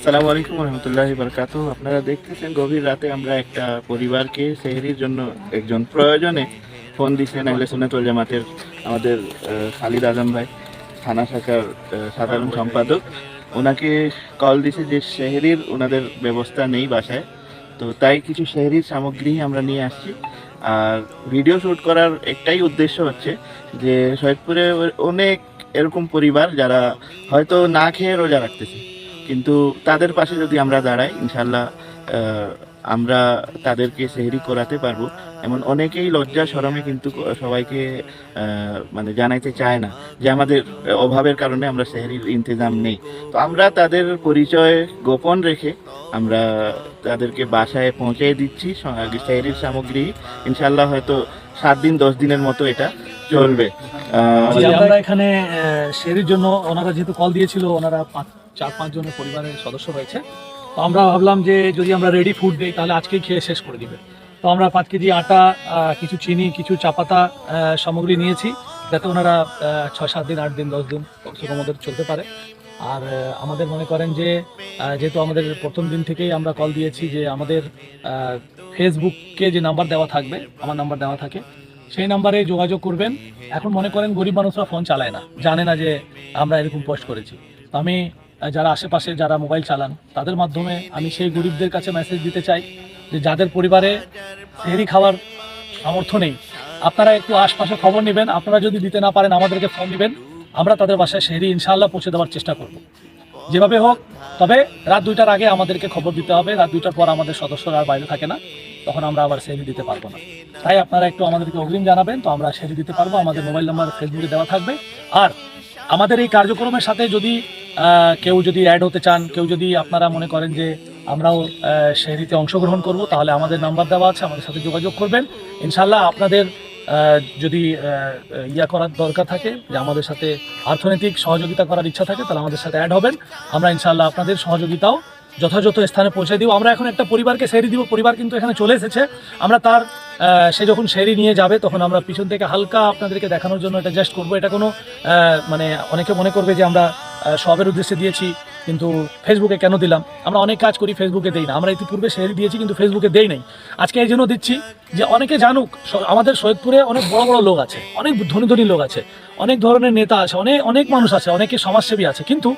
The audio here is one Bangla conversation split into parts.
সালামু আলাইকুম রহমতুল্লাহ বরকাত। আপনারা দেখতেছেন, গভীর রাতে আমরা একটা পরিবারকে, সেহরির জন্য একজন প্রয়োজনে ফোন দিচ্ছেন আহলে সুন্নাতুল জামাতের আমাদের খালিদ আজম ভাই, থানা শাখার সাধারণ সম্পাদক। ওনাকে কল দিছে যে সেহরির ওনাদের ব্যবস্থা নেই বাসায়। তো তাই কিছু সেহরির সামগ্রী আমরা নিয়ে আসছি। আর ভিডিও শ্যুট করার একটাই উদ্দেশ্য হচ্ছে যে সৈয়দপুরে অনেক এরকম পরিবার যারা হয়তো না খেয়ে রোজা রাখতেছে। কিন্তু তাদের পাশে যদি আমরা দাঁড়াই ইনশাল্লাহ আমরা তাদেরকে সেহরি করাতে পারব। এমন অনেকেই লজ্জা শরমে কিন্তু সবাইকে মানে জানাইতে চায় না যে আমাদের অভাবের কারণে আমরা সেহরির ইন্তজাম নেই। তো আমরা তাদের পরিচয় গোপন রেখে আমরা তাদেরকে বাসায় পৌঁছে দিচ্ছি সেহরির সামগ্রী। ইনশাল্লাহ হয়তো সাত দিন দশ দিনের মতো এটা চলবে। আমরা এখানে আহ, শেরির জন্য ওনারা যেহেতু কল দিয়েছিল ওনারা চার পাঁচ জনের পরিবারের সদস্য রয়েছে। তো আমরা ভাবলাম যে যদি আমরা রেডি ফুড দিই, তাহলে আজকেই খেয়ে শেষ করে দিবে। তো আমরা পাঁচ কেজি আটা কিছু চিনি, কিছু চাপাতা সামগ্রী নিয়েছি, যাতে ওনারা ছয় সাত দিন, আট দিন, দশ দিন কমসে কম ওদের চলতে পারে। আর আমাদের মনে করেন যে যেহেতু আমাদের প্রথম দিন থেকেই আমরা কল দিয়েছি যে আমাদের ফেসবুককে যে নাম্বার দেওয়া থাকবে, আমার নাম্বার দেওয়া থাকে, সেই নাম্বারে যোগাযোগ করবেন। এখন মনে করেন গরিব মানুষরা ফোন চালায় না, জানে না যে আমরা এরকম পোস্ট করেছি। আমি যারা আশেপাশে যারা মোবাইল চালান, তাদের মাধ্যমে আমি সেই গরিবদের কাছে মেসেজ দিতে চাই যে যাদের পরিবারে সেহরি খাওয়ার সামর্থ্য নেই, আপনারা একটু আশপাশে খবর নেবেন, আপনারা যদি দিতে না পারেন, আমাদেরকে ফোন দিবেন, আমরা তাদের বাসায় সেহরি ইনশাআল্লাহ পৌঁছে দেওয়ার চেষ্টা করব। যেভাবে হোক, তবে রাত দুইটার আগে আমাদেরকে খবর দিতে হবে, রাত দুইটার পর আমাদের সদস্যরা আর বাইরে থাকে না, তখন আমরা আবার সেহরি দিতে পারব না। তাই আপনারা একটু আমাদেরকে অগ্রিম জানাবেন, তো আমরা সেরে দিতে পারব, আমাদের মোবাইল নাম্বার ফেসবুকে দেওয়া থাকবে। আর আমাদের এই কার্যক্রমের সাথে যদি কেউ যদি অ্যাড হতে চান, কেউ যদি আপনারা মনে করেন যে আমরাও শেহরিতে অংশগ্রহণ করব, তাহলে আমাদের নাম্বার দেওয়া আছে, আমাদের সাথে যোগাযোগ করবেন। ইনশাল্লাহ আপনাদের যদি ইয়া করার দরকার থাকে, যে আমাদের সাথে অর্থনৈতিক সহযোগিতা করার ইচ্ছা থাকে, তাহলে আমাদের সাথে অ্যাড হবেন। আমরা ইনশাল্লাহ আপনাদের সহযোগিতাও যথাযথ স্থানে পৌঁছে দিব। আমরা এখন একটা পরিবারকে সেরি দিব, পরিবার কিন্তু এখানে চলে এসেছে। আমরা তার সে যখন সেরি নিয়ে যাবে, তখন আমরা পিছন থেকে হালকা আপনাদেরকে দেখানোর জন্য এটা জাস্ট করব। এটা কোনো মানে অনেকে মনে করবে যে আমরা সবের উদ্দেশ্যে দিয়েছি, কিন্তু ফেসবুকে কেন দিলাম? আমরা অনেক কাজ করি ফেসবুকে দেই না। আমরা ইতিপূর্বে সেরি দিয়েছি, কিন্তু ফেসবুকে দেই নাই। আজকে এই জন্য দিচ্ছি যে অনেকে জানুক আমাদের সৈয়দপুরে অনেক বড় বড় লোক আছে, অনেক ধনী ধনী লোক আছে, অনেক ধরনের নেতা আছে, অনেক অনেক মানুষ আছে, অনেকে সমাজসেবী আছে। কিন্তু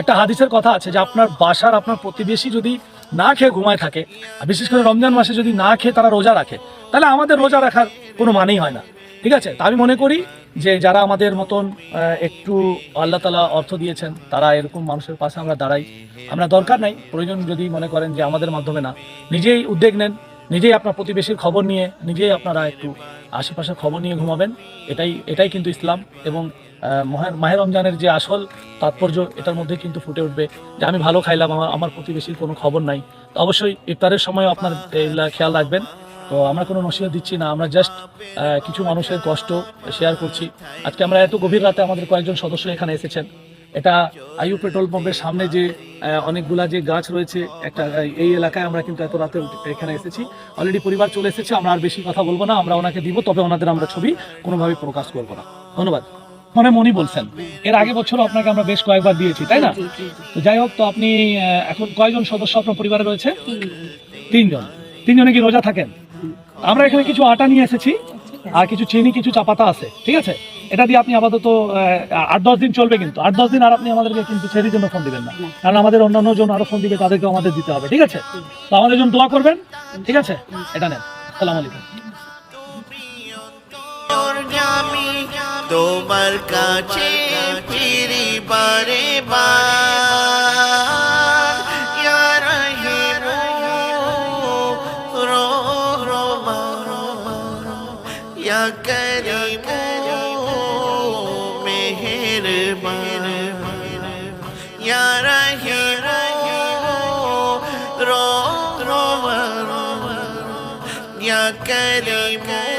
একটা হাদিসের কথা আছে যে আপনার বাসার, আপনার প্রতিবেশী যদি না খেয়ে ঘুমায় থাকে বিশেষ করে রমজান মাসে যদি না খেয়ে তারা রোজা রাখে, তাহলে আমাদের রোজা রাখার কোনো মানেই হয় না। ঠিক আছে? তা আমি মনে করি যে যারা আমাদের মতন একটু আল্লাহ তালা অর্থ দিয়েছেন তারা এরকম মানুষের পাশে আমরা দাঁড়াই। আমরা দরকার নাই। প্রয়োজন যদি মনে করেন যে আমাদের মাধ্যমে না। নিজেই উদ্যোগ নেন নিজেই আপনার প্রতিবেশীর খবর নিয়ে নিজেই আপনারা একটু আশেপাশের খবর নিয়ে ঘুমাবেন। এটাই এটাই কিন্তু ইসলাম এবং আহ, মহে- মাহে রমজানের যে আসল তাৎপর্য এটার মধ্যে কিন্তু ফুটে উঠবে। যে আমি ভালো খাইলাম আমার আমার প্রতিবেশীর কোনো খবর নাই। অবশ্যই ইফতারের সময় আপনার খেয়াল রাখবেন। তো আমরা কোনো নসিহত দিচ্ছি না আমরা জাস্ট কিছু মানুষের কষ্ট শেয়ার করছি। আজকে আমরা এত গভীর রাতে আমাদের কয়েকজন সদস্য এখানে এসেছেন। এটা আয়ু পেট্রোল পাম্পের সামনে যে অনেকগুলা যে গাছ রয়েছে একটা এই এলাকায় আমরা কিন্তু এত রাতে এখানে এসেছি। অলরেডি পরিবার চলে এসেছে আমরা আর বেশি কথা বলব না আমরা ওনাকে দিব তবে ওনাদের আমরা ছবি কোনোভাবে প্রকাশ করব না। ধন্যবাদ। মানে মনি বলছেন এর আগে বছর আপনাকে আমরা বেশ কয়েকবার দিয়েছি তাই না। তো যাই হোক তো আপনি এখন কয়জন সদস্য আপনার পরিবারে রয়েছে? তিনজন। তিনজন। তিনজনে কি রোজা থাকেন? আমরা এখানে কিছু আটা নিয়ে এসেছি আর কিছু চিনি, কিছু চাপাতা আছে, ঠিক আছে? এটা দিয়ে আপনি আপাতত আট, দশ দিন চলবে কিন্তু। আট, দশ দিন আর আপনি আমাদেরকে কিন্তু ছেড়ে জন্য ফোন দিবেন না। কারণ আমাদের অন্যান্য জন আরও ফোন দিবে তাদেরকে আমাদের দিতে হবে, ঠিক আছে? তো আমাদের জন্য দোয়া করবেন, ঠিক আছে? এটা নেন। সালাম আলাইকুম। তোমার কাছে या करीमो मेहरबा या रहीमो रो रो या करीमो